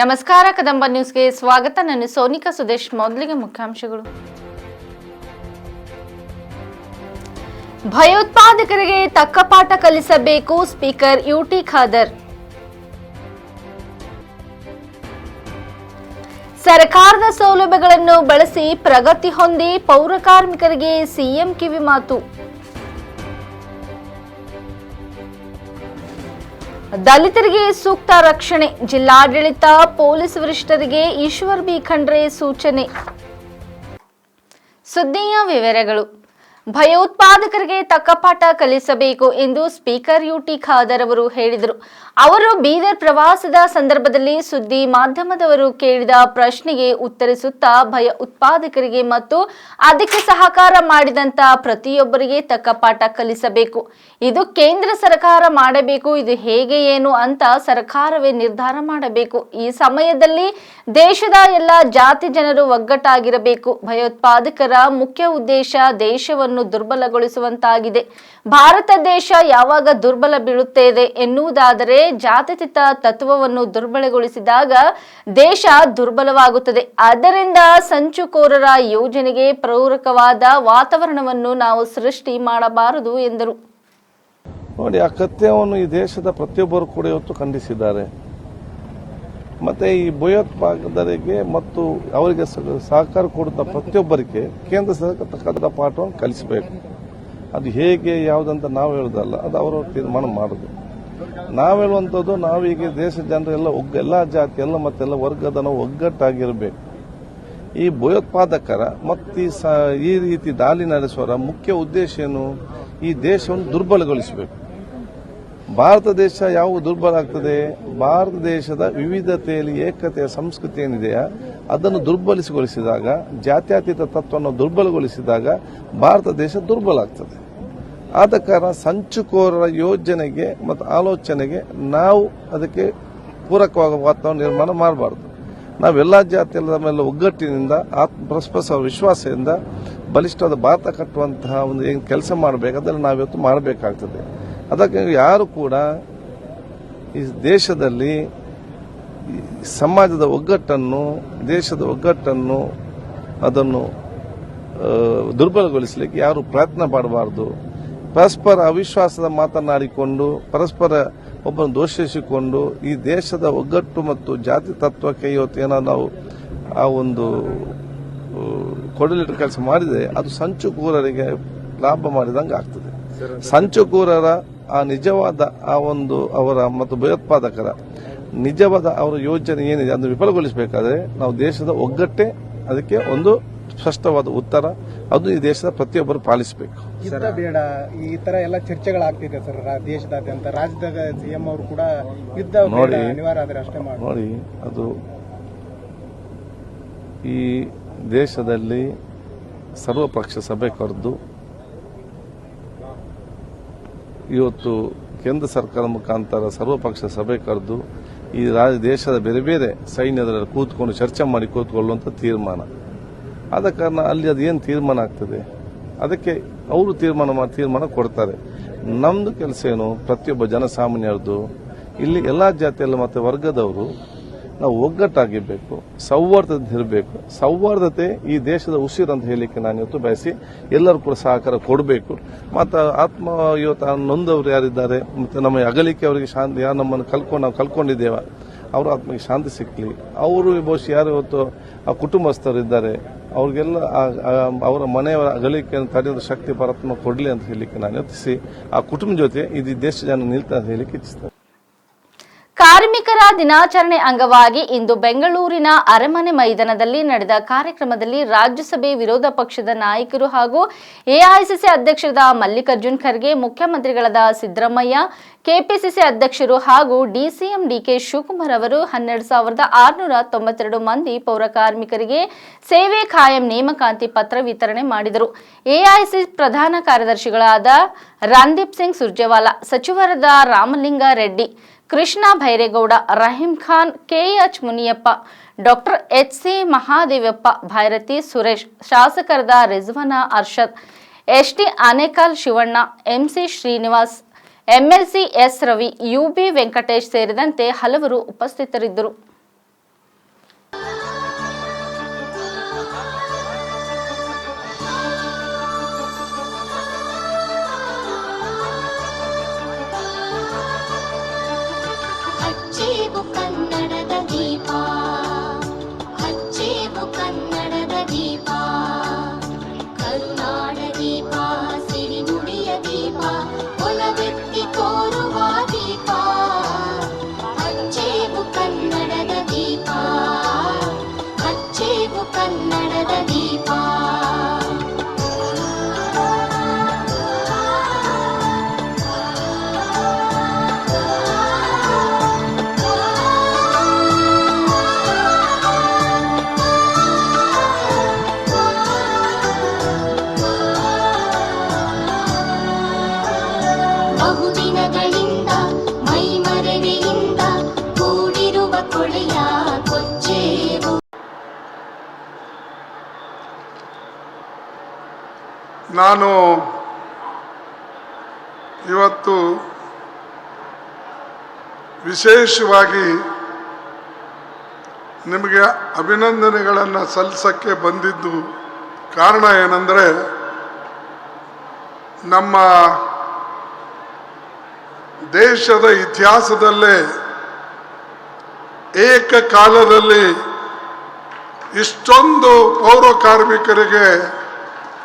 ನಮಸ್ಕಾರ, ಕದಂಬ ನ್ಯೂಸ್ಗೆ ಸ್ವಾಗತ. ನನ್ನ ಸೋನಿಕಾ ಸುದೇಶ್. ಮೊದಲಿಗೆ ಮುಖ್ಯಾಂಶಗಳು. ಭಯೋತ್ಪಾದಕರಿಗೆ ತಕ್ಕ ಪಾಠ ಕಲಿಸಬೇಕು, ಸ್ಪೀಕರ್ ಯುಟಿ ಖಾದರ್. ಸರ್ಕಾರದ ಸೌಲಭ್ಯಗಳನ್ನು ಬಳಸಿ ಪ್ರಗತಿ ಹೊಂದಿ ಪೌರ ಕಾರ್ಮಿಕರಿಗೆ ಸಿಎಂ ಕಿವಿ ಮಾತು. ದಲಿತರಿಗೆ ಸೂಕ್ತ ರಕ್ಷಣೆ. ಜಿಲ್ಲಾಡಳಿತ ಪೊಲೀಸ್ ವರಿಷ್ಠರಿಗೆ ಈಶ್ವರ್ ಬಿ ಖಂಡ್ರೆ ಸೂಚನೆ. ಸುದ್ದಿಯ ವಿವರಗಳು. ಭಯೋತ್ಪಾದಕರಿಗೆ ತಕ್ಕ ಪಾಠ ಕಲಿಸಬೇಕು ಎಂದು ಸ್ಪೀಕರ್ ಯುಟಿ ಖಾದರ್ ಅವರು ಹೇಳಿದರು. ಅವರು ಬೀದರ್ ಪ್ರವಾಸದ ಸಂದರ್ಭದಲ್ಲಿ ಸುದ್ದಿ ಮಾಧ್ಯಮದವರು ಕೇಳಿದ ಪ್ರಶ್ನೆಗೆ ಉತ್ತರಿಸುತ್ತಾ ಭಯ ಉತ್ಪಾದಕರಿಗೆ ಮತ್ತು ಅದಕ್ಕೆ ಸಹಕಾರ ಮಾಡಿದಂತ ಪ್ರತಿಯೊಬ್ಬರಿಗೆ ತಕ್ಕ ಪಾಠ ಕಲಿಸಬೇಕು. ಇದು ಕೇಂದ್ರ ಸರ್ಕಾರ ಮಾಡಬೇಕು, ಇದು ಹೇಗೆ ಏನು ಅಂತ ಸರ್ಕಾರವೇ ನಿರ್ಧಾರ ಮಾಡಬೇಕು. ಈ ಸಮಯದಲ್ಲಿ ದೇಶದ ಎಲ್ಲ ಜಾತಿ ಜನರು ಒಗ್ಗಟ್ಟಾಗಿರಬೇಕು. ಭಯೋತ್ಪಾದಕರ ಮುಖ್ಯ ಉದ್ದೇಶ ದೇಶವನ್ನು ದುರ್ಬಲಗೊಳಿಸುವಂತಾಗಿದೆ. ಭಾರತ ದೇಶ ಯಾವಾಗ ದುರ್ಬಲ ಬೀಳುತ್ತದೆ ಎನ್ನುವುದಾದರೆ ಜಾತ್ಯತೀತ ತತ್ವವನ್ನು ದುರ್ಬಲಗೊಳಿಸಿದಾಗ ದೇಶ ದುರ್ಬಲವಾಗುತ್ತದೆ. ಆದ್ದರಿಂದ ಸಂಚುಕೋರರ ಯೋಜನೆಗೆ ಪೂರಕವಾದ ವಾತಾವರಣವನ್ನು ನಾವು ಸೃಷ್ಟಿ ಮಾಡಬಾರದು ಎಂದರು. ನೋಡಿ, ಆ ಈ ದೇಶದ ಪ್ರತಿಯೊಬ್ಬರು ಕೂಡ ಇವತ್ತು ಖಂಡಿಸಿದ್ದಾರೆ. ಮತ್ತೆ ಈ ಭಯೋತ್ಪಾದಕರಿಗೆ ಮತ್ತು ಅವರಿಗೆ ಸಹಕಾರ ಕೊಡುತ್ತ ಪ್ರತಿಯೊಬ್ಬರಿಗೆ ಕೇಂದ್ರ ಸರ್ಕಾರ ತಕ್ಕಂಥ ಪಾಠವನ್ನು ಕಲಿಸಬೇಕು. ಅದು ಹೇಗೆ, ಯಾವುದಂತ ನಾವು ಹೇಳೋದಲ್ಲ, ಅದು ಅವರು ತೀರ್ಮಾನ ಮಾಡೋದು. ನಾವು ಹೇಳುವಂಥದ್ದು ನಾವೀಗ ದೇಶದ ಜನರೆಲ್ಲ ಒಗ್ಗ, ಎಲ್ಲ ಜಾತಿ, ಎಲ್ಲ ಮತ್ತೆಲ್ಲ ವರ್ಗದ ನಾವು ಒಗ್ಗಟ್ಟಾಗಿರಬೇಕು. ಈ ಭಯೋತ್ಪಾದಕರ ಮತ್ತು ಈ ರೀತಿ ದಾಳಿ ನಡೆಸುವರ ಮುಖ್ಯ ಉದ್ದೇಶ ಏನು? ಈ ದೇಶವನ್ನು ದುರ್ಬಲಗೊಳಿಸಬೇಕು. ಭಾರತ ದೇಶ ಯಾವ ದುರ್ಬಲ ಆಗ್ತದೆ? ಭಾರತ ದೇಶದ ವಿವಿಧತೆಯಲ್ಲಿ ಏಕತೆಯ ಸಂಸ್ಕೃತಿ ಏನಿದೆಯಾ? ಅದನ್ನು ದುರ್ಬಲಿಸಿಗೊಳಿಸಿದಾಗ ಜಾತ್ಯತೀತ ತತ್ವವನ್ನು ದುರ್ಬಲಗೊಳಿಸಿದಾಗ ಭಾರತ ದೇಶ ದುರ್ಬಲ ಆಗ್ತದೆ. ಆದ ಕಾರಣ ಸಂಚುಕೋರರ ಯೋಜನೆಗೆ ಮತ್ತು ಆಲೋಚನೆಗೆ ನಾವು ಅದಕ್ಕೆ ಪೂರಕವಾದ ವಾತಾವರಣ ನಿರ್ಮಾಣ ಮಾಡಬಾರ್ದು. ನಾವೆಲ್ಲ ಜಾತಿಯಲ್ಲ ಮೇಲೆ ಒಗ್ಗಟ್ಟಿನಿಂದ ಆತ್ಮ ಪರಸ್ಪರ ವಿಶ್ವಾಸದಿಂದ, ಬಲಿಷ್ಠವಾದ ಭಾರತ ಕಟ್ಟುವಂತಹ ಒಂದು ಏನು ಕೆಲಸ ಮಾಡಬೇಕು, ಅದನ್ನು ನಾವಿವತ್ತು ಮಾಡಬೇಕಾಗ್ತದೆ. ಅದಕ್ಕೆ ಯಾರು ಕೂಡ ಈ ದೇಶದಲ್ಲಿ ಸಮಾಜದ ಒಗ್ಗಟ್ಟನ್ನು ದೇಶದ ಒಗ್ಗಟ್ಟನ್ನು ಅದನ್ನು ದುರ್ಬಲಗೊಳಿಸಲಿಕ್ಕೆ ಯಾರು ಪ್ರಯತ್ನ ಪಡಬಾರದು. ಪರಸ್ಪರ ಅವಿಶ್ವಾಸದ ಮಾತನಾಡಿಕೊಂಡು ಪರಸ್ಪರ ಒಬ್ಬನ್ನು ದೋಷಿಸಿಕೊಂಡು ಈ ದೇಶದ ಒಗ್ಗಟ್ಟು ಮತ್ತು ಜಾತಿ ತತ್ವಕ್ಕೆ ಇವತ್ತು ಏನೋ ನಾವು ಆ ಒಂದು ಕೊಡಲಿಟ್ಟು ಕೆಲಸ ಮಾಡಿದರೆ ಅದು ಸಂಚುಕೂರರಿಗೆ ಲಾಭ ಮಾಡಿದಂಗೆ ಆಗ್ತದೆ ಸಂಚುಕೂರರ ಆ ನಿಜವಾದ ಆ ಒಂದು ಅವರ ಮತ್ತು ಭಯೋತ್ಪಾದಕರ ನಿಜವಾದ ಅವರ ಯೋಜನೆ ಏನಿದೆ ಅದನ್ನು ವಿಫಲಗೊಳಿಸಬೇಕಾದ್ರೆ ನಾವು ದೇಶದ ಒಗ್ಗಟ್ಟೆ ಅದಕ್ಕೆ ಒಂದು ಸ್ಪಷ್ಟವಾದ ಉತ್ತರ. ಅದು ಈ ದೇಶದ ಪ್ರತಿಯೊಬ್ಬರು ಪಾಲಿಸಬೇಕು. ಬೇಡ. ಈ ತರ ಎಲ್ಲ ಚರ್ಚೆಗಳಾಗ್ತಿದೆ ಸರ್ ರಾ- ದೇಶದಾದ್ಯಂತ ರಾಜ್ಯದ ಸಿಎಂ ಅವರು ಕೂಡ ಯುದ್ಧ ನೋಡಿ. ಅನಿವಾರ್ಯ ಆದ್ರೆ ಅಷ್ಟೇ ಮಾಡಿ. ನೋಡಿ ಅದು ಈ ದೇಶದಲ್ಲಿ ಸರ್ವಪಕ್ಷ ಸಭೆ ಕರೆದು ಇವತ್ತು ಕೇಂದ್ರ ಸರ್ಕಾರ ಮುಖಾಂತರ ಸರ್ವಪಕ್ಷ ಸಭೆ ಕರೆದು ಈ ರಾಜ ದೇಶದ ಬೇರೆ ಬೇರೆ ಸೈನ್ಯದಲ್ಲಿ ಕೂತ್ಕೊಂಡು ಚರ್ಚೆ ಮಾಡಿ ಕೂತ್ಕೊಳ್ಳುವಂಥ ತೀರ್ಮಾನ. ಆದ ಕಾರಣ ಅಲ್ಲಿ ಅದು ಏನು ತೀರ್ಮಾನ ಆಗ್ತದೆ? ಅದಕ್ಕೆ ಅವರು ತೀರ್ಮಾನ ಮಾಡಿ ತೀರ್ಮಾನ ಕೊಡ್ತಾರೆ. ನಮ್ದು ಕೆಲಸ ಏನು? ಪ್ರತಿಯೊಬ್ಬ ಜನಸಾಮಾನ್ಯರದು ಇಲ್ಲಿ ಎಲ್ಲ ಜಾತಿಯಲ್ಲಿ ಮತ್ತೆ ವರ್ಗದವರು ನಾವು ಒಗ್ಗಟ್ಟಾಗಿರಬೇಕು ಸೌಹಾರ್ದತೆ ಇರಬೇಕು. ಸೌಹಾರ್ದತೆ ಈ ದೇಶದ ಉಸಿರು ಅಂತ ಹೇಳಲಿಕ್ಕೆ ನಾನು ಇವತ್ತು ಬಯಸಿ ಎಲ್ಲರೂ ಕೂಡ ಸಹಕಾರ ಕೊಡಬೇಕು. ಮತ್ತು ಆತ್ಮ ಇವತ್ತು ನೊಂದವರು ಯಾರಿದ್ದಾರೆ, ಮತ್ತು ನಮ್ಮ ಅಗಲಿಕೆ ಅವರಿಗೆ ಶಾಂತಿ ಯಾರು ನಮ್ಮನ್ನು ಕಲ್ಕೊಂಡು ನಾವು ಕಲ್ಕೊಂಡಿದ್ದೇವೆ. ಅವರ ಆತ್ಮಕ್ಕೆ ಶಾಂತಿ ಸಿಕ್ಕಲಿ ಅವರು ಬಹುಶಃ ಯಾರು ಇವತ್ತು ಆ ಕುಟುಂಬಸ್ಥರು ಇದ್ದಾರೆ, ಅವ್ರಿಗೆಲ್ಲ ಅವರ ಮನೆಯವರ ಅಗಲಿಕೆಯನ್ನು ತಡೆಯುವ ಶಕ್ತಿ ಪರಾತ್ಮ ಕೊಡಲಿ ಅಂತ ಹೇಳಲಿಕ್ಕೆ ನಾನು ಯೋಚಿಸಿ, ಆ ಕುಟುಂಬ ಜೊತೆ ಇದು ದೇಶ ಜನ ನಿಲ್ತಾ ಅಂತ ಹೇಳಲಿಕ್ಕೆ ಇಚ್ಛಿಸ್ತೇನೆ. ಕಾರ್ಮಿಕರ ದಿನಾಚರಣೆ ಅಂಗವಾಗಿ ಇಂದು ಬೆಂಗಳೂರಿನ ಅರಮನೆ ಮೈದಾನದಲ್ಲಿ ನಡೆದ ಕಾರ್ಯಕ್ರಮದಲ್ಲಿ ರಾಜ್ಯಸಭೆ ವಿರೋಧ ಪಕ್ಷದ ನಾಯಕರು ಹಾಗೂ ಎಐಸಿಸಿ ಅಧ್ಯಕ್ಷರಾದ ಮಲ್ಲಿಕಾರ್ಜುನ್ ಖರ್ಗೆ, ಮುಖ್ಯಮಂತ್ರಿಗಳಾದ ಸಿದ್ದರಾಮಯ್ಯ, ಕೆಪಿಸಿಸಿ ಅಧ್ಯಕ್ಷರು ಹಾಗೂ ಡಿಸಿಎಂ ಡಿಕೆ ಶಿವಕುಮಾರ್ ಅವರು ಹನ್ನೆರಡು ಸಾವಿರದ ಆರುನೂರ ತೊಂಬತ್ತೆರಡು ಮಂದಿ ಪೌರ ಕಾರ್ಮಿಕರಿಗೆ ಸೇವೆ ಖಾಯಂ ನೇಮಕಾತಿ ಪತ್ರ ವಿತರಣೆ ಮಾಡಿದರು. ಎಐಸಿ ಪ್ರಧಾನ ಕಾರ್ಯದರ್ಶಿಗಳಾದ ರಣದೀಪ್ ಸಿಂಗ್ ಸುರ್ಜೇವಾಲಾ, ಸಚಿವರಾದ Ramalinga Reddy Krishna Byregowda, Rahim Khan KH Muniyappa, doctor H C Mahadevappa, Byrathi Suresh, ಶಾಸಕರದ Rizwan Arshad ST Anekal Shivanna MC Srinivas MLC S Ravi, U B Venkatesh ಸೇರಿದಂತೆ ಹಲವರು ಉಪಸ್ಥಿತರಿದ್ದರು. ನಾನು ಇವತ್ತು ವಿಶೇಷವಾಗಿ ನಿಮಗೆ ಅಭಿನಂದನೆಗಳನ್ನು ಸಲ್ಲಿಸೋಕ್ಕೆ ಬಂದಿದ್ದು ಕಾರಣ ಏನಂದರೆ ನಮ್ಮ ದೇಶದ ಇತಿಹಾಸದಲ್ಲೇ ಏಕಕಾಲದಲ್ಲಿ ಇಷ್ಟೊಂದು ಪೌರ ಕಾರ್ಮಿಕರಿಗೆ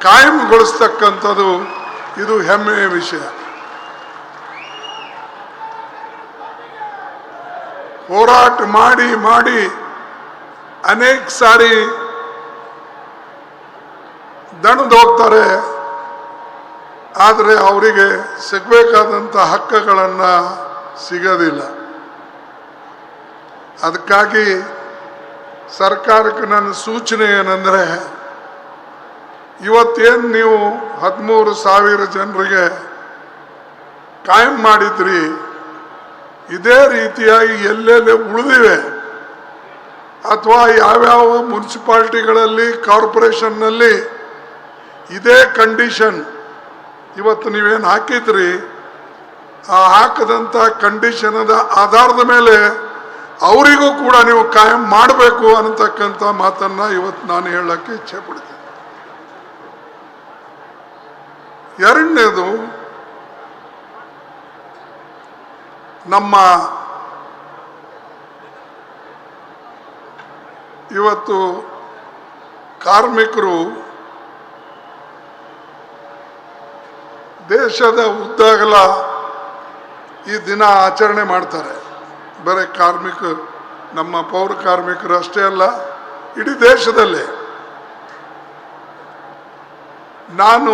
ಕಾಯಂಗೊಳಿಸ್ತಕ್ಕಂಥದ್ದು ಇದು ಹೆಮ್ಮೆಯ ವಿಷಯ. ಹೋರಾಟ ಮಾಡಿ ಮಾಡಿ ಅನೇಕ ಸಾರಿ ದಣದ ಹೋಗ್ತಾರೆ. ಆದರೆ ಅವರಿಗೆ ಸಿಗಬೇಕಾದಂಥ ಹಕ್ಕುಗಳನ್ನು ಸಿಗೋದಿಲ್ಲ. ಅದಕ್ಕಾಗಿ ಸರ್ಕಾರಕ್ಕೆ ನನ್ನ ಸೂಚನೆ ಏನಂದರೆ ಇವತ್ತೇನು ನೀವು ಹದಿಮೂರು ಸಾವಿರ ಜನರಿಗೆ ಕಾಯಂ ಮಾಡಿದ್ರಿ, ಇದೇ ರೀತಿಯಾಗಿ ಎಲ್ಲೆಲ್ಲಿ ಉಳಿದಿವೆ? ಅಥವಾ ಯಾವ್ಯಾವ ಮುನ್ಸಿಪಾಲ್ಟಿಗಳಲ್ಲಿ, ಕಾರ್ಪೊರೇಷನ್ನಲ್ಲಿ ಇದೇ ಕಂಡೀಷನ್ ಇವತ್ತು ನೀವೇನು ಹಾಕಿದ್ರಿ? ಆ ಹಾಕದಂಥ ಕಂಡೀಷನದ ಆಧಾರದ ಮೇಲೆ ಅವರಿಗೂ ಕೂಡ ನೀವು ಕಾಯಂ ಮಾಡಬೇಕು ಅನ್ನತಕ್ಕಂಥ ಮಾತನ್ನು ಇವತ್ತು ನಾನು ಹೇಳೋಕ್ಕೆ ಇಚ್ಛೆ ಪಡ್ತೀನಿ. ಎರಡನೇದು, ನಮ್ಮ ಇವತ್ತು ಕಾರ್ಮಿಕರು ದೇಶದ ಉದ್ದಾಗಲ ಈ ದಿನ ಆಚರಣೆ ಮಾಡ್ತಾರೆ. ಬರೀ ಕಾರ್ಮಿಕ, ನಮ್ಮ ಪೌರ ಕಾರ್ಮಿಕರು ಅಷ್ಟೇ ಅಲ್ಲ, ಇಡೀ ದೇಶದಲ್ಲೇ. ನಾನು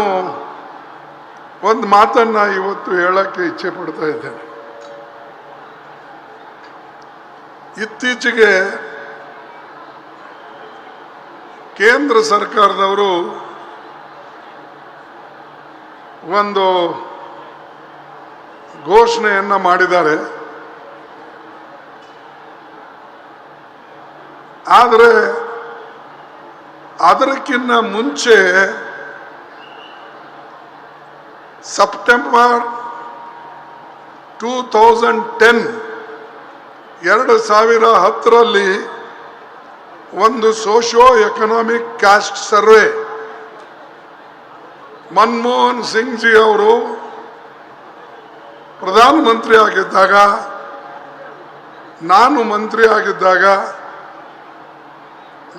ಒಂದು ಮಾತನ್ನ ಇವತ್ತು ಹೇಳಕ್ಕೆ ಇಚ್ಛೆ ಪಡ್ತಾ ಇದ್ದೇನೆ. ಇತ್ತೀಚೆಗೆ ಕೇಂದ್ರ ಸರ್ಕಾರದವರು ಒಂದು ಘೋಷಣೆಯನ್ನ ಮಾಡಿದ್ದಾರೆ. ಆದರೆ ಅದಕ್ಕಿಂತ ಮುಂಚೆ ಸೆಪ್ಟೆಂಬರ್ ಟೂ ತೌಸಂಡ್ ಟೆನ್ ಎರಡು ಸಾವಿರ ಹತ್ತರಲ್ಲಿ ಒಂದು socio economic caste survey. Manmohan Singh ji ಅವರು ಪ್ರಧಾನಮಂತ್ರಿ ಆಗಿದ್ದಾಗ, ನಾನು ಮಂತ್ರಿ ಆಗಿದ್ದಾಗ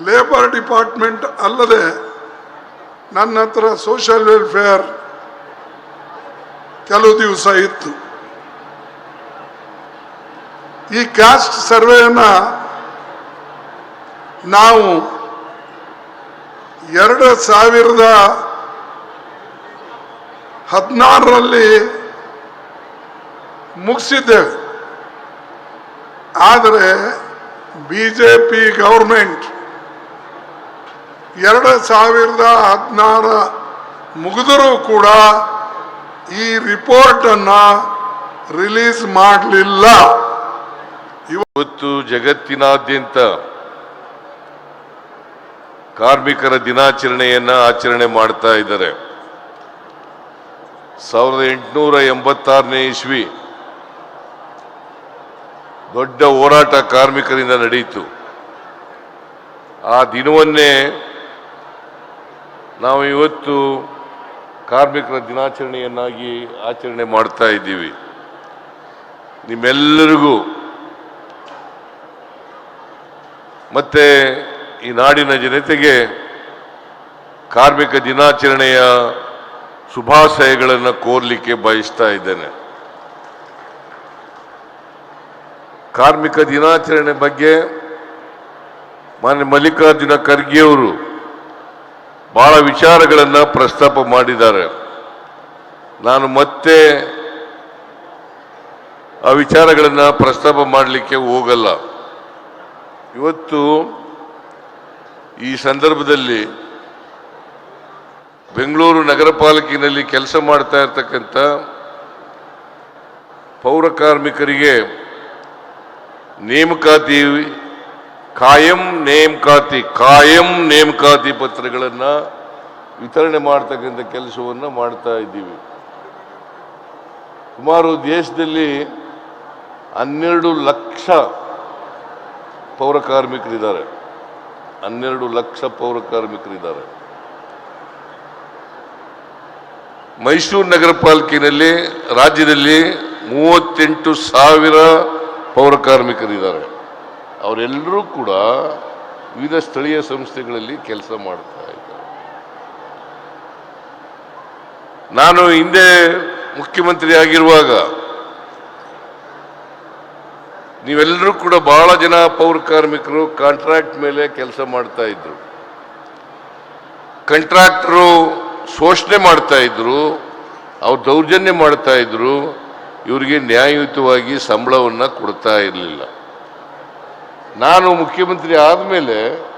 ಲೇಬರ್ ಡಿಪಾರ್ಟ್ಮೆಂಟ್ ಅಲ್ಲದೆ ನನ್ನ ಹತ್ರ ಸೋಷಿಯಲ್ ವೆಲ್ಫೇರ್ ಕೆಲವು ದಿವಸ ಇತ್ತು. ಈ ಕ್ಯಾಸ್ಟ್ ಸರ್ವೆಯನ್ನ ನಾವು ಎರಡು ಸಾವಿರದ ಹದಿನಾರರಲ್ಲಿ ಮುಗಿಸಿದ್ದೇವೆ. ಆದರೆ ಬಿ ಜೆ ಪಿ ಗೌರ್ಮೆಂಟ್ ಎರಡು ಸಾವಿರದ ಹದಿನಾರ ಮುಗಿದರೂ ಕೂಡ ಈ ರಿಪೋರ್ಟನ್ನು ರಿಲೀಸ್ ಮಾಡಲಿಲ್ಲ. ಇವತ್ತು ಜಗತ್ತಿನಾದ್ಯಂತ ಕಾರ್ಮಿಕರ ದಿನಾಚರಣೆಯನ್ನ ಆಚರಣೆ ಮಾಡ್ತಾ ಇದ್ದಾರೆ. ಸಾವಿರದ ಎಂಟುನೂರ ಎಂಬತ್ತಾರನೇ ಇಸ್ವಿ ದೊಡ್ಡ ಹೋರಾಟ ಕಾರ್ಮಿಕರಿಂದ ನಡೆಯಿತು ಆ ದಿನವನ್ನೇ ನಾವು ಇವತ್ತು ಕಾರ್ಮಿಕರ ದಿನಾಚರಣೆಯನ್ನಾಗಿ ಆಚರಣೆ ಮಾಡ್ತಾ ಇದ್ದೀವಿ. ನಿಮ್ಮೆಲ್ಲರಿಗೂ ಮತ್ತೆ ಈ ನಾಡಿನ ಜನತೆಗೆ ಕಾರ್ಮಿಕ ದಿನಾಚರಣೆಯ ಶುಭಾಶಯಗಳನ್ನು ಕೋರ್ಲಿಕ್ಕೆ ಬಯಸ್ತಾ ಇದ್ದೇನೆ. ಕಾರ್ಮಿಕ ದಿನಾಚರಣೆ ಬಗ್ಗೆ ಮಾನ್ಯ ಮಲ್ಲಿಕಾರ್ಜುನ ಖರ್ಗೆ ಬಹಳ ವಿಚಾರಗಳನ್ನು ಪ್ರಸ್ತಾಪ ಮಾಡಿದ್ದಾರೆ. ನಾನು ಮತ್ತೆ ಆ ವಿಚಾರಗಳನ್ನು ಪ್ರಸ್ತಾಪ ಮಾಡಲಿಕ್ಕೆ ಹೋಗಲ್ಲ. ಇವತ್ತು ಈ ಸಂದರ್ಭದಲ್ಲಿ ಬೆಂಗಳೂರು ನಗರ ಪಾಲಿಕೆಯಲ್ಲಿ ಕೆಲಸ ಮಾಡ್ತಾ ಇರ್ತಕ್ಕಂಥ ಪೌರ ಕಾರ್ಮಿಕರಿಗೆ ನೇಮಕಾತಿ ಕಾಯಂ ನೇಮಕಾತಿ ಕಾಯಂ ನೇಮಕಾತಿ ಪತ್ರಗಳನ್ನು ವಿತರಣೆ ಮಾಡ್ತಕ್ಕಂಥ ಕೆಲಸವನ್ನು ಮಾಡ್ತಾ ಇದ್ದೀವಿ. ಸುಮಾರು ದೇಶದಲ್ಲಿ ಹನ್ನೆರಡು ಲಕ್ಷ ಪೌರ ಕಾರ್ಮಿಕರಿದ್ದಾರೆ. ಹನ್ನೆರಡು ಲಕ್ಷ ಪೌರ ಕಾರ್ಮಿಕರಿದ್ದಾರೆ. ಮೈಸೂರು ನಗರ ಪಾಲಿಕೆಯಲ್ಲಿ ರಾಜ್ಯದಲ್ಲಿ ಮೂವತ್ತೆಂಟು ಸಾವಿರ ಪೌರ ಕಾರ್ಮಿಕರಿದ್ದಾರೆ. ಅವರೆಲ್ಲರೂ ಕೂಡ ವಿವಿಧ ಸ್ಥಳೀಯ ಸಂಸ್ಥೆಗಳಲ್ಲಿ ಕೆಲಸ ಮಾಡ್ತಾ ಇದ್ದಾರೆ. ನಾನು ಹಿಂದೆ ಮುಖ್ಯಮಂತ್ರಿ ಆಗಿರುವಾಗ ನೀವೆಲ್ಲರೂ ಕೂಡ ಬಹಳ ಜನ ಪೌರ ಕಾರ್ಮಿಕರು ಕಾಂಟ್ರಾಕ್ಟ್ ಮೇಲೆ ಕೆಲಸ ಮಾಡ್ತಾ ಇದ್ರು. ಕಾಂಟ್ರಾಕ್ಟ್ರು ಶೋಷಣೆ ಮಾಡ್ತಾ ಇದ್ರು, ಅವ್ರು ದೌರ್ಜನ್ಯ ಮಾಡ್ತಾ ಇದ್ರು, ಇವರಿಗೆ ನ್ಯಾಯಯುತವಾಗಿ ಸಂಬಳವನ್ನು ಕೊಡ್ತಾ ಇರಲಿಲ್ಲ. ನಾನು ಮುಖ್ಯಮಂತ್ರಿ ಆದಮೇಲೆ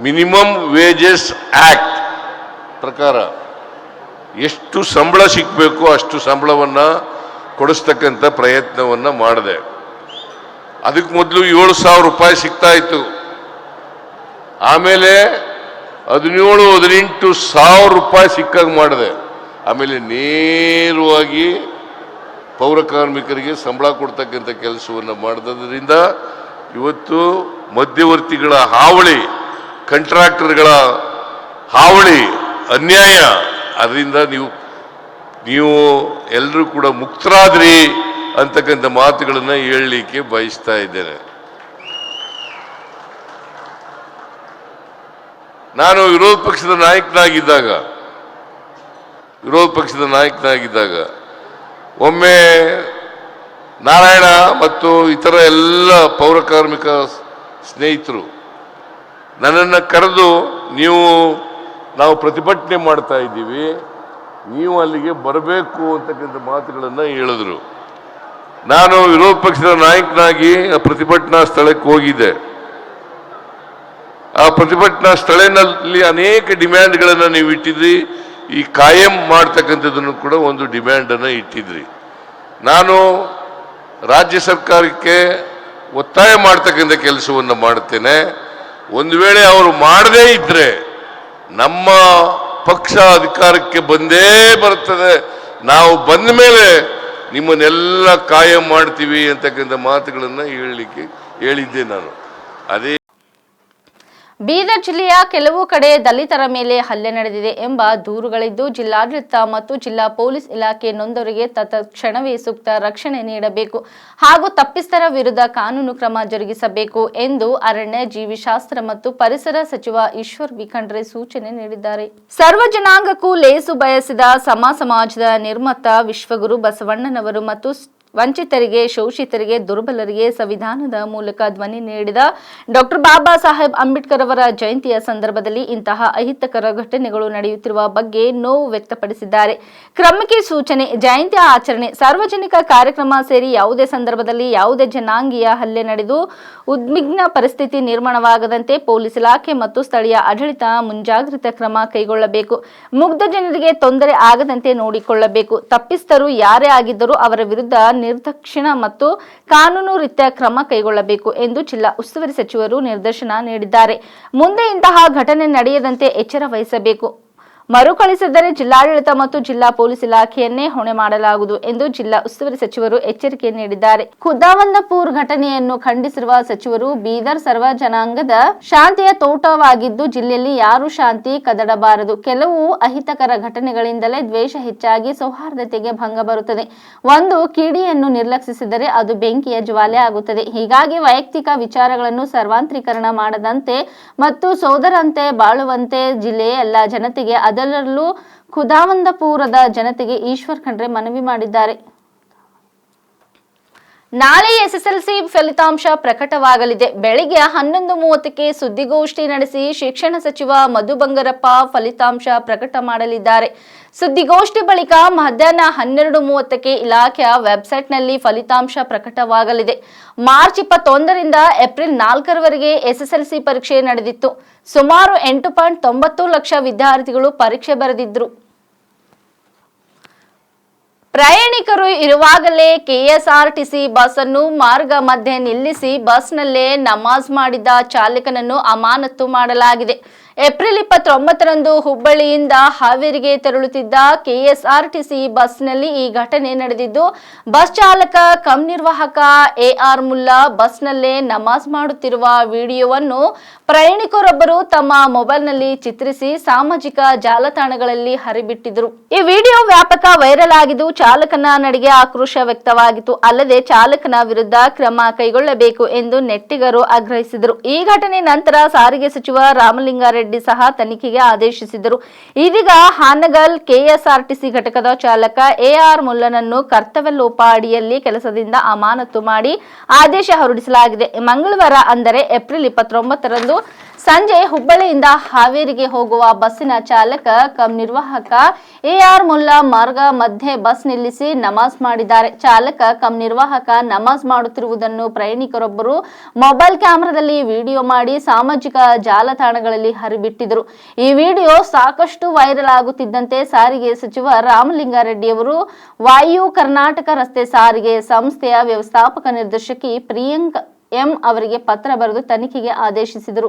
ಮಿನಿಮಮ್ ವೇಜಸ್ ಆಕ್ಟ್ ಪ್ರಕಾರ ಎಷ್ಟು ಸಂಬಳ ಸಿಕ್ಕಬೇಕು ಅಷ್ಟು ಸಂಬಳವನ್ನು ಕೊಡಿಸ್ತಕ್ಕಂಥ ಪ್ರಯತ್ನವನ್ನು ಮಾಡಿದೆ. ಅದಕ್ಕೆ ಮೊದಲು ಏಳು ಸಾವಿರ ರೂಪಾಯಿ ಸಿಗ್ತಾ ಇತ್ತು. ಆಮೇಲೆ ಹದಿನೇಳು, ಹದಿನೆಂಟು ಸಾವಿರ ರೂಪಾಯಿ ಸಿಕ್ಕಾಗ ಮಾಡಿದೆ. ಆಮೇಲೆ ನೇರವಾಗಿ ಪೌರ ಕಾರ್ಮಿಕರಿಗೆ ಸಂಬಳ ಕೊಡ್ತಕ್ಕಂಥ ಕೆಲಸವನ್ನು ಮಾಡಿದ್ರಿಂದ ಇವತ್ತು ಮಧ್ಯವರ್ತಿಗಳ ಹಾವಳಿ ಕಂಟ್ರಾಕ್ಟರ್ಗಳ ಹಾವಳಿ ಅನ್ಯಾಯ. ಅದರಿಂದ ನೀವು ನೀವು ಎಲ್ಲರೂ ಕೂಡ ಮುಕ್ತರಾದ್ರಿ ಅಂತಕ್ಕಂಥ ಮಾತುಗಳನ್ನು ಹೇಳಲಿಕ್ಕೆ ಬಯಸ್ತಾ ಇದ್ದೇನೆ. ನಾನು ವಿರೋಧ ಪಕ್ಷದ ನಾಯಕನಾಗಿದ್ದಾಗ, ವಿರೋಧ ಪಕ್ಷದ ನಾಯಕನಾಗಿದ್ದಾಗ ಒಮ್ಮೆ ನಾರಾಯಣ ಮತ್ತು ಇತರ ಎಲ್ಲ ಪೌರಕಾರ್ಮಿಕ ಸ್ನೇಹಿತರು ನನ್ನನ್ನು ಕರೆದು ನೀವು, ನಾವು ಪ್ರತಿಭಟನೆ ಮಾಡ್ತಾ ಇದ್ದೀವಿ. ನೀವು ಅಲ್ಲಿಗೆ ಬರಬೇಕು ಅಂತಕ್ಕಂಥ ಮಾತುಗಳನ್ನು ಹೇಳಿದ್ರು. ನಾನು ವಿರೋಧ ಪಕ್ಷದ ನಾಯಕನಾಗಿ ಆ ಪ್ರತಿಭಟನಾ ಸ್ಥಳಕ್ಕೆ ಹೋಗಿದ್ದೆ. ಆ ಪ್ರತಿಭಟನಾ ಸ್ಥಳದಲ್ಲಿ ಅನೇಕ ಡಿಮ್ಯಾಂಡ್ಗಳನ್ನು ನೀವು ಇಟ್ಟಿದ್ರಿ. ಈ ಕಾಯಂ ಮಾಡ್ತಕ್ಕಂಥದ್ದನ್ನು ಕೂಡ ಒಂದು ಡಿಮ್ಯಾಂಡನ್ನು ಇಟ್ಟಿದ್ರಿ. ನಾನು ರಾಜ್ಯ ಸರ್ಕಾರಕ್ಕೆ ಒತ್ತಾಯ ಮಾಡ್ತಕ್ಕಂಥ ಕೆಲಸವನ್ನು ಮಾಡ್ತೇನೆ ಒಂದು ವೇಳೆ ಅವರು ಮಾಡದೇ ಇದ್ರೆ ನಮ್ಮ ಪಕ್ಷ ಅಧಿಕಾರಕ್ಕೆ ಬಂದೇ ಬರ್ತದೆ ನಾವು ಬಂದ ಮೇಲೆ ನಿಮ್ಮನ್ನೆಲ್ಲ ಕಾಯಂ ಮಾಡ್ತೀವಿ ಅಂತಕ್ಕಂಥ ಮಾತುಗಳನ್ನು ಹೇಳಲಿಕ್ಕೆ ಹೇಳಿದ್ದೆ ನಾನು. ಅದೇ ಬೀದರ್ ಜಿಲ್ಲೆಯ ಕೆಲವು ಕಡೆ ದಲಿತರ ಮೇಲೆ ಹಲ್ಲೆ ನಡೆದಿದೆ ಎಂಬ ದೂರುಗಳಿದ್ದು ಜಿಲ್ಲಾಡಳಿತ ಮತ್ತು ಜಿಲ್ಲಾ ಪೊಲೀಸ್ ಇಲಾಖೆ ನೊಂದವರಿಗೆ ತತ್ಕ್ಷಣವೇ ಸೂಕ್ತ ರಕ್ಷಣೆ ನೀಡಬೇಕು ಹಾಗೂ ತಪ್ಪಿಸ್ತರ ವಿರುದ್ಧ ಕಾನೂನು ಕ್ರಮ ಜರುಗಿಸಬೇಕು ಎಂದು ಅರಣ್ಯ ಜೀವಿಶಾಸ್ತ್ರ ಮತ್ತು ಪರಿಸರ ಸಚಿವ ಈಶ್ವರ್ ವಿಖಂಡ್ರೆ ಸೂಚನೆ ನೀಡಿದ್ದಾರೆ. ಸರ್ವ ಜನಾಂಗಕ್ಕೂ ಲೇಸು ಬಯಸಿದ ಸಮ ಸಮಾಜದ ನಿರ್ಮತ ವಿಶ್ವಗುರು ಬಸವಣ್ಣನವರು ಮತ್ತು ವಂಚಿತರಿಗೆ, ಶೋಷಿತರಿಗೆ, ದುರ್ಬಲರಿಗೆ ಸಂವಿಧಾನದ ಮೂಲಕ ಧ್ವನಿ ನೀಡಿದ ಡಾಕ್ಟರ್ ಬಾಬಾ ಸಾಹೇಬ್ ಅಂಬೇಡ್ಕರ್ ಅವರ ಜಯಂತಿಯ ಸಂದರ್ಭದಲ್ಲಿ ಇಂತಹ ಅಹಿತಕರ ಘಟನೆಗಳು ನಡೆಯುತ್ತಿರುವ ಬಗ್ಗೆ ನೋವು ವ್ಯಕ್ತಪಡಿಸಿದ್ದಾರೆ. ಕ್ರಮಕ್ಕೆ ಸೂಚನೆ, ಜಯಂತಿ ಆಚರಣೆ, ಸಾರ್ವಜನಿಕ ಕಾರ್ಯಕ್ರಮ ಸೇರಿ ಯಾವುದೇ ಸಂದರ್ಭದಲ್ಲಿ ಯಾವುದೇ ಜನಾಂಗೀಯ ಹಲ್ಲೆ ನಡೆದು ಉದ್ವಿಗ್ನ ಪರಿಸ್ಥಿತಿ ನಿರ್ಮಾಣವಾಗದಂತೆ ಪೊಲೀಸ್ ಇಲಾಖೆ ಮತ್ತು ಸ್ಥಳೀಯ ಆಡಳಿತ ಮುಂಜಾಗ್ರತಾ ಕ್ರಮ ಕೈಗೊಳ್ಳಬೇಕು. ಮುಗ್ಧ ಜನರಿಗೆ ತೊಂದರೆ ಆಗದಂತೆ ನೋಡಿಕೊಳ್ಳಬೇಕು. ತಪ್ಪಿಸ್ತರು ಯಾರೇ ಆಗಿದ್ದರೂ ಅವರ ವಿರುದ್ಧ ನಿರ್ದಕ್ಷಿಣ ಮತ್ತು ಕಾನೂನು ರೀತ್ಯ ಕ್ರಮ ಕೈಗೊಳ್ಳಬೇಕು ಎಂದು ಜಿಲ್ಲಾ ಉಸ್ತುವಾರಿ ಸಚಿವರು ನಿರ್ದೇಶನ ನೀಡಿದ್ದಾರೆ. ಮುಂದೆ ಇಂತಹ ಘಟನೆ ನಡೆಯದಂತೆ ಎಚ್ಚರ ವಹಿಸಬೇಕು. ಮರುಕಳಿಸಿದರೆ ಜಿಲ್ಲಾಡಳಿತ ಮತ್ತು ಜಿಲ್ಲಾ ಪೊಲೀಸ್ ಇಲಾಖೆಯನ್ನೇ ಹೊಣೆ ಮಾಡಲಾಗುವುದು ಎಂದು ಜಿಲ್ಲಾ ಉಸ್ತುವಾರಿ ಸಚಿವರು ಎಚ್ಚರಿಕೆ ನೀಡಿದ್ದಾರೆ. ಖುದ್ದಾವಂದಪುರ್ ಘಟನೆಯನ್ನು ಖಂಡಿಸಿರುವ ಸಚಿವರು, ಬೀದರ್ ಸರ್ವ ಜನಾಂಗದ ಶಾಂತಿಯ ತೋಟವಾಗಿದ್ದು, ಜಿಲ್ಲೆಯಲ್ಲಿ ಯಾರು ಶಾಂತಿ ಕದಡಬಾರದು. ಕೆಲವು ಅಹಿತಕರ ಘಟನೆಗಳಿಂದಲೇ ದ್ವೇಷ ಹೆಚ್ಚಾಗಿ ಸೌಹಾರ್ದತೆಗೆ ಭಂಗ ಬರುತ್ತದೆ. ಒಂದು ಕಿಡಿಯನ್ನು ನಿರ್ಲಕ್ಷಿಸಿದರೆ ಅದು ಬೆಂಕಿಯ ಜ್ವಾಲೆ ಆಗುತ್ತದೆ. ಹೀಗಾಗಿ ವೈಯಕ್ತಿಕ ವಿಚಾರಗಳನ್ನು ಸರ್ವಾಂತ್ರೀಕರಣ ಮಾಡದಂತೆ ಮತ್ತು ಸೋದರಂತೆ ಬಾಳುವಂತೆ ಜಿಲ್ಲೆಯ ಎಲ್ಲ ಜನತೆಗೆ ಅದರಲ್ಲೂ ಖುದಾವಂದಪುರದ ಜನತೆಗೆ ಈಶ್ವರ್ ಖಂಡ್ರೆ ಮನವಿ ಮಾಡಿದ್ದಾರೆ. ನಾಳೆ ಎಸ್ಎಸ್ಎಲ್ಸಿ ಫಲಿತಾಂಶ ಪ್ರಕಟವಾಗಲಿದೆ. ಬೆಳಿಗ್ಗೆ ಹನ್ನೊಂದು ಮೂವತ್ತಕ್ಕೆ ಸುದ್ದಿಗೋಷ್ಠಿ ನಡೆಸಿ ಶಿಕ್ಷಣ ಸಚಿವ ಮಧು ಬಂಗಾರಪ್ಪ ಫಲಿತಾಂಶ ಪ್ರಕಟ ಮಾಡಲಿದ್ದಾರೆ. ಸುದ್ದಿಗೋಷ್ಠಿ ಬಳಿಕ ಮಧ್ಯಾಹ್ನ ಹನ್ನೆರಡು ಮೂವತ್ತಕ್ಕೆ ಇಲಾಖೆಯ ವೆಬ್ಸೈಟ್ನಲ್ಲಿ ಫಲಿತಾಂಶ ಪ್ರಕಟವಾಗಲಿದೆ. ಮಾರ್ಚ್ ಇಪ್ಪತ್ತೊಂದರಿಂದ ಏಪ್ರಿಲ್ ನಾಲ್ಕರವರೆಗೆ ಎಸ್ಎಸ್ಎಲ್ಸಿ ಪರೀಕ್ಷೆ ನಡೆದಿತ್ತು. ಸುಮಾರು ಎಂಟು ಪಾಯಿಂಟ್ ತೊಂಬತ್ತು ಲಕ್ಷ ವಿದ್ಯಾರ್ಥಿಗಳು ಪರೀಕ್ಷೆ ಬರೆದಿದ್ರು. ಪ್ರಯಾಣಿಕರು ಇರುವಾಗಲೇ ಕೆಎಸ್ಆರ್ಟಿಸಿ ಬಸ್ ಅನ್ನು ಮಾರ್ಗ ಮಧ್ಯೆ ನಿಲ್ಲಿಸಿ ಬಸ್ನಲ್ಲೇ ನಮಾಜ್ ಮಾಡಿದ ಚಾಲಕನನ್ನು ಅಮಾನತು ಮಾಡಲಾಗಿದೆ. ಏಪ್ರಿಲ್ ಇಪ್ಪತ್ತೊಂಬತ್ತರಂದು ಹುಬ್ಬಳ್ಳಿಯಿಂದ ಹಾವೇರಿಗೆ ತೆರಳುತ್ತಿದ್ದ ಕೆಎಸ್ಆರ್ಟಿಸಿ ಬಸ್ನಲ್ಲಿ ಈ ಘಟನೆ ನಡೆದಿದ್ದು, ಬಸ್ ಚಾಲಕ ಕಂ ನಿರ್ವಾಹಕ ಎಆರ್ ಮುಲ್ಲಾ ಬಸ್ನಲ್ಲೇ ನಮಾಜ್ ಮಾಡುತ್ತಿರುವ ವಿಡಿಯೋವನ್ನು ಪ್ರಯಾಣಿಕರೊಬ್ಬರು ತಮ್ಮ ಮೊಬೈಲ್ನಲ್ಲಿ ಚಿತ್ರಿಸಿ ಸಾಮಾಜಿಕ ಜಾಲತಾಣಗಳಲ್ಲಿ ಹರಿಬಿಟ್ಟಿದ್ರು ಈ ವಿಡಿಯೋ ವ್ಯಾಪಕ ವೈರಲ್ ಆಗಿದ್ದು, ಚಾಲಕನ ನಡೆಗೆ ಆಕ್ರೋಶ ವ್ಯಕ್ತವಾಗಿತ್ತು. ಅಲ್ಲದೆ ಚಾಲಕನ ವಿರುದ್ಧ ಕ್ರಮ ಕೈಗೊಳ್ಳಬೇಕು ಎಂದು ನೆಟ್ಟಿಗರು ಆಗ್ರಹಿಸಿದರು. ಈ ಘಟನೆ ನಂತರ ಸಾರಿಗೆ ಸಚಿವ ರಾಮಲಿಂಗಾರೆಡ್ಡಿ ಸಹ ತನಿಖೆಗೆ ಆದೇಶಿಸಿದರು. ಇದೀಗ ಹಾನಗಲ್ ಕೆಎಸ್ಆರ್ಟಿಸಿ ಘಟಕದ ಚಾಲಕ ಎಆರ್ ಮುಲ್ಲನನ್ನು ಕರ್ತವ್ಯ ಲೋಪ ಅಡಿಯಲ್ಲಿ ಕೆಲಸದಿಂದ ಅಮಾನತು ಮಾಡಿ ಆದೇಶ ಹೊರಡಿಸಲಾಗಿದೆ. ಮಂಗಳವಾರ ಅಂದರೆ ಏಪ್ರಿಲ್ ಇಪ್ಪತ್ತೊಂಬತ್ತರಂದು ಸಂಜೆ ಹುಬ್ಬಳ್ಳಿಯಿಂದ ಹಾವೇರಿಗೆ ಹೋಗುವ ಬಸ್ಸಿನ ಚಾಲಕ ಕಂ ನಿರ್ವಾಹಕ ಎಆರ್ ಮುಲ್ಲಾ ಮಾರ್ಗ ಮಧ್ಯೆ ಬಸ್ ನಿಲ್ಲಿಸಿ ನಮಾಜ್ ಮಾಡಿದ್ದಾರೆ. ಚಾಲಕ ಕಂ ನಿರ್ವಾಹಕ ನಮಾಜ್ ಮಾಡುತ್ತಿರುವುದನ್ನು ಪ್ರಯಾಣಿಕರೊಬ್ಬರು ಮೊಬೈಲ್ ಕ್ಯಾಮೆರಾದಲ್ಲಿ ವಿಡಿಯೋ ಮಾಡಿ ಸಾಮಾಜಿಕ ಜಾಲತಾಣಗಳಲ್ಲಿ ಹರಿಬಿಟ್ಟಿದ್ರು ಈ ವಿಡಿಯೋ ಸಾಕಷ್ಟು ವೈರಲ್ ಆಗುತ್ತಿದ್ದಂತೆ ಸಾರಿಗೆ ಸಚಿವ ರಾಮಲಿಂಗಾರೆಡ್ಡಿಯವರು ವಾಯು ಕರ್ನಾಟಕ ರಸ್ತೆ ಸಾರಿಗೆ ಸಂಸ್ಥೆಯ ವ್ಯವಸ್ಥಾಪಕ ನಿರ್ದೇಶಕಿ ಪ್ರಿಯಾಂಕ್ ಎಂ ಅವರಿಗೆ ಪತ್ರ ಬರೆದು ತನಿಖೆಗೆ ಆದೇಶಿಸಿದರು.